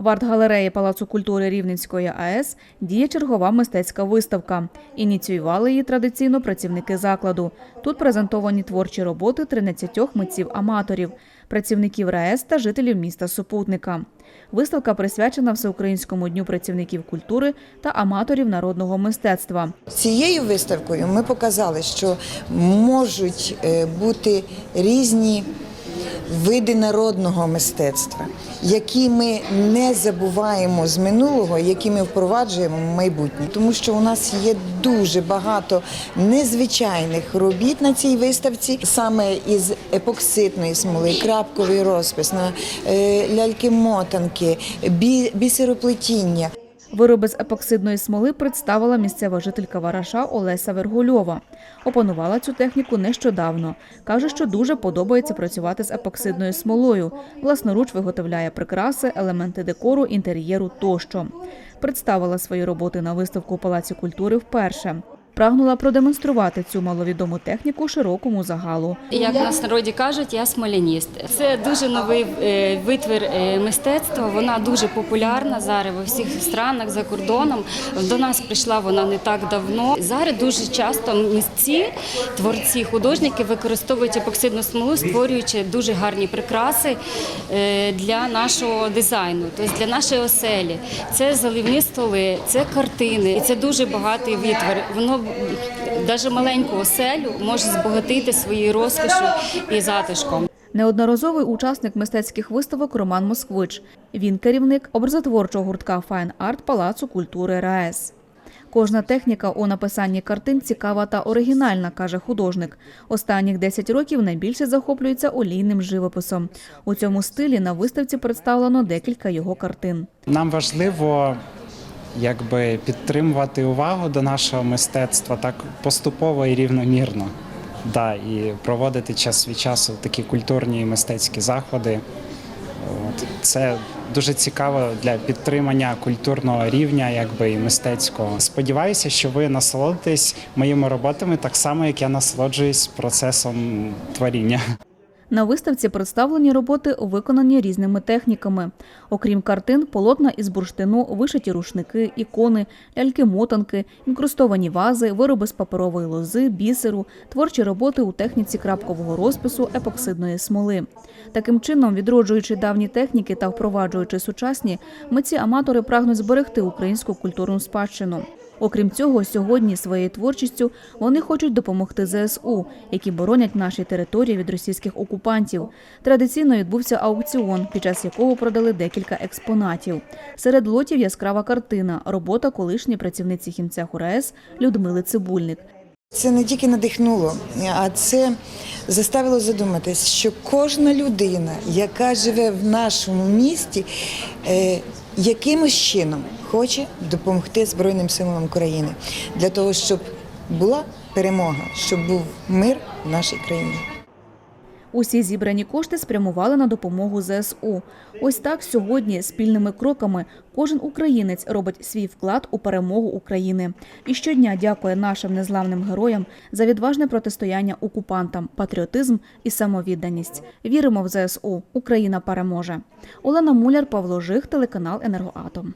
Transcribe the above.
В арт-галереї Палацу культури Рівненської АЕС діє чергова мистецька виставка. Ініціювали її традиційно працівники закладу. Тут презентовані творчі роботи 13 митців-аматорів, працівників РаЕС та жителів міста Супутника. Виставка присвячена Всеукраїнському дню працівників культури та аматорів народного мистецтва. Цією виставкою ми показали, що можуть е, бути різні види народного мистецтва, які ми не забуваємо з минулого, які ми впроваджуємо в майбутнє. Тому що у нас є дуже багато незвичайних робіт на цій виставці, саме із епоксидної смоли, крапковий розпис, на е, ляльки-мотанки, бі- бісероплетіння. Вироби з епоксидної смоли представила місцева жителька Вараша Олеся Вергульова. Опанувала цю техніку нещодавно. Каже, що дуже подобається працювати з епоксидною смолою. Власноруч виготовляє прикраси, елементи декору, інтер'єру тощо. Представила свої роботи на виставку Палаці культури вперше. Прагнула продемонструвати цю маловідому техніку широкому загалу. Як нас народі кажуть, я смоляніст. Це дуже новий е, витвір е, мистецтва. Вона дуже популярна зараз у всіх странах за кордоном. До нас прийшла вона не так давно. Зараз дуже часто митці, творці, художники використовують епоксидну смолу, створюючи дуже гарні прикраси е, для нашого дизайну, тобто для нашої оселі. Це заливні столи, це картини, і це дуже багатий витвір. Воно навіть маленьку оселю може збагатити своєю розкошю і затишком. Неодноразовий учасник мистецьких виставок Роман Москвич. Він керівник образотворчого гуртка Файн Арт Палацу культури РаЕС. Кожна техніка у написанні картин цікава та оригінальна, каже художник. Останніх 10 років найбільше захоплюється олійним живописом. У цьому стилі на виставці представлено декілька його картин. Нам важливо якби підтримувати увагу до нашого мистецтва так поступово і рівномірно. Да, і проводити час від часу такі культурні і мистецькі заходи. От. Це дуже цікаво для підтримання культурного рівня, якби і мистецького. Сподіваюся, що ви насолодитесь моїми роботами так само, як я насолоджуюсь процесом творіння. На виставці представлені роботи, виконані різними техніками. Окрім картин, полотна із бурштину, вишиті рушники, ікони, ляльки-мотанки, інкрустовані вази, вироби з паперової лози, бісеру, творчі роботи у техніці крапкового розпису епоксидної смоли. Таким чином, відроджуючи давні техніки та впроваджуючи сучасні, митці-аматори прагнуть зберегти українську культурну спадщину. Окрім цього, сьогодні своєю творчістю вони хочуть допомогти ЗСУ, які боронять наші території від російських окупантів. Традиційно відбувся аукціон, під час якого продали декілька експонатів. Серед лотів яскрава картина, робота колишньої працівниці хімцеху РаЕС Людмили Цибульник. Це не тільки надихнуло, а це заставило задуматись, що кожна людина, яка живе в нашому місті, е, якимось чином хоче допомогти Збройним силам України для того, щоб була перемога, щоб був мир в нашій країні. Усі зібрані кошти спрямували на допомогу ЗСУ. Ось так сьогодні спільними кроками кожен українець робить свій вклад у перемогу України. І щодня дякує нашим незламним героям за відважне протистояння окупантам, патріотизм і самовідданість. Віримо в ЗСУ. Україна переможе. Олена Муляр, Павло Жих, телеканал Енергоатом.